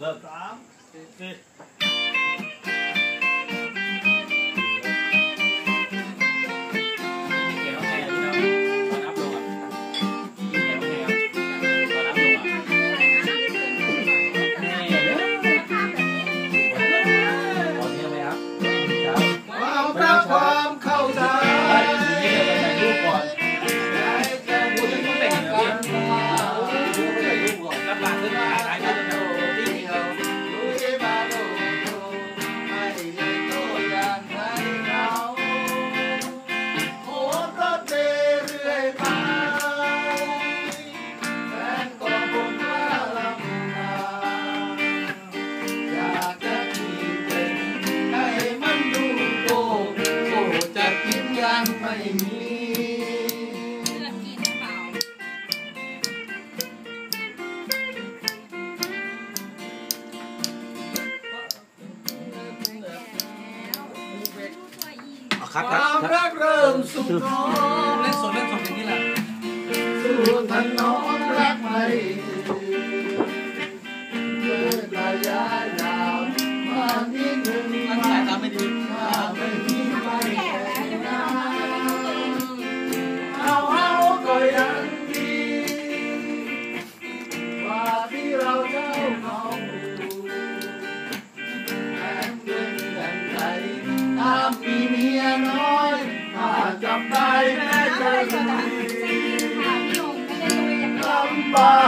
老大，对对。 ยังไม่มีเริ่เปล่าอาครับความครักเริ่มสุขน้องเล่นสดเล่นสดอย่างนี้แหละสู่ถนอมรักไม่เกิดระยะยาวมากนิดหนึ่ง ตั้สายตาไม่ดี ไปแม่จะลุยลำบาก